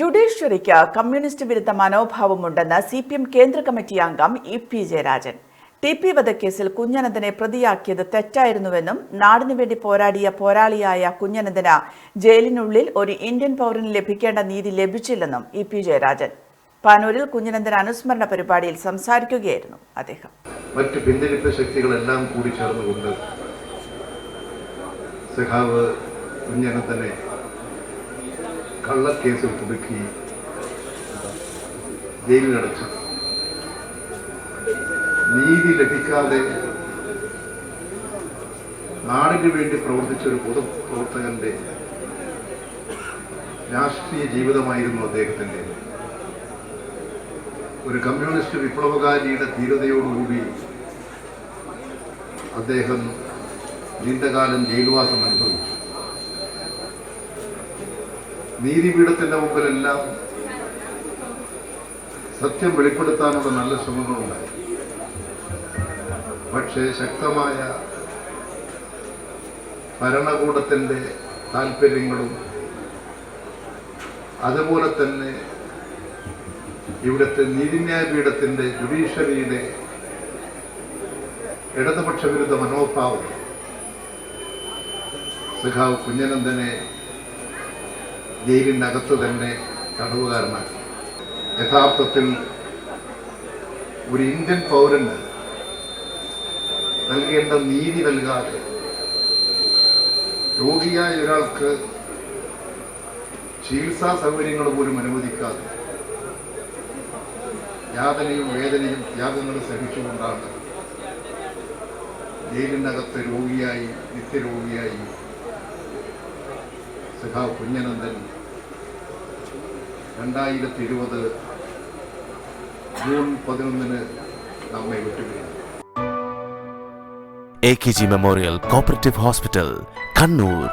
ജുഡീഷ്യറിക്ക് communist വിരുദ്ധ മനോഭാവമുണ്ടെന്ന് C P M കേന്ദ്ര കമ്മിറ്റി അംഗം E P Jayarajan. T P വധക്കേസിൽ കുഞ്ഞനന്ദനെ പ്രതിയാക്കിയത് തെറ്റായിരുന്നുവെന്നും നാടിനു വേണ്ടി പോരാടിയ പോരാളിയായ കുഞ്ഞനന്ദന് ജയിലിനുള്ളിൽ ഒരു ഇന്ത്യൻ പൗരന് ലഭിക്കേണ്ട നീതി ലഭിച്ചില്ലെന്നും ഇ പി ജയരാജൻ. പാനൂരിൽ കുഞ്ഞനന്ദൻ അനുസ്മരണ പരിപാടിയിൽ സംസാരിക്കുകയായിരുന്നു അദ്ദേഹം. മറ്റ് പിന്തിരിപ്പ് ശക്തികളെല്ലാം കൂടി ചേർന്നുകൊണ്ട് സഖാവ് കുഞ്ഞനന്തനെ കള്ളക്കേസിൽ കുടുക്കി ജയിലിലടച്ചു നീതി ലഭിക്കാതെ നാടിനു വേണ്ടി പ്രവർത്തിച്ച ഒരു പൊതുപ്രവർത്തകന്റെ രാഷ്ട്രീയ ജീവിതമായിരുന്നു അദ്ദേഹത്തിന്റെ ഒരു കമ്മ്യൂണിസ്റ്റ് വിപ്ലവകാരിയുടെ ധീരതയോടുകൂടി അദ്ദേഹം നീണ്ടകാലം ജയിൽവാസം അനുഭവിച്ചു. നീതിപീഠത്തിന്റെ മുമ്പിലെല്ലാം സത്യം വെളിപ്പെടുത്താനുള്ള നല്ല ശ്രമങ്ങളുണ്ടായി പക്ഷേ ശക്തമായ ഭരണകൂടത്തിന്റെ താല്പര്യങ്ങളും അതുപോലെ തന്നെ ഇവിടുത്തെ നീതിന്യായ പീഠത്തിന്റെ ജുഡീഷ്യറിയുടെ ഇടതുപക്ഷ വിരുദ്ധ മനോഭാവം സഖാവ് കുഞ്ഞനന്ദനെ ജയിലിനകത്ത് തന്നെ തടവുകാരനാക്കി യഥാർത്ഥത്തിൽ ഒരു ഇന്ത്യൻ പൗരന് നൽകേണ്ട നീതി നൽകാതെ രോഗിയായ ഒരാൾക്ക് ചികിത്സാ സൗകര്യങ്ങൾ പോലും അനുവദിക്കാതെ യാതനയും വേദനയും ത്യാഗങ്ങളും സഹിച്ചുകൊണ്ടാണ് ജയിലിനകത്ത് രോഗിയായി നിത്യരോഗിയായി സഖാവ് കുഞ്ഞനന്ദൻ രണ്ടായിരത്തി ഇരുപത് ജൂൺ പതിനൊന്നിന് നമ്മെ വിട്ടുകയാണ് A K G memorial cooperative hospital Kannur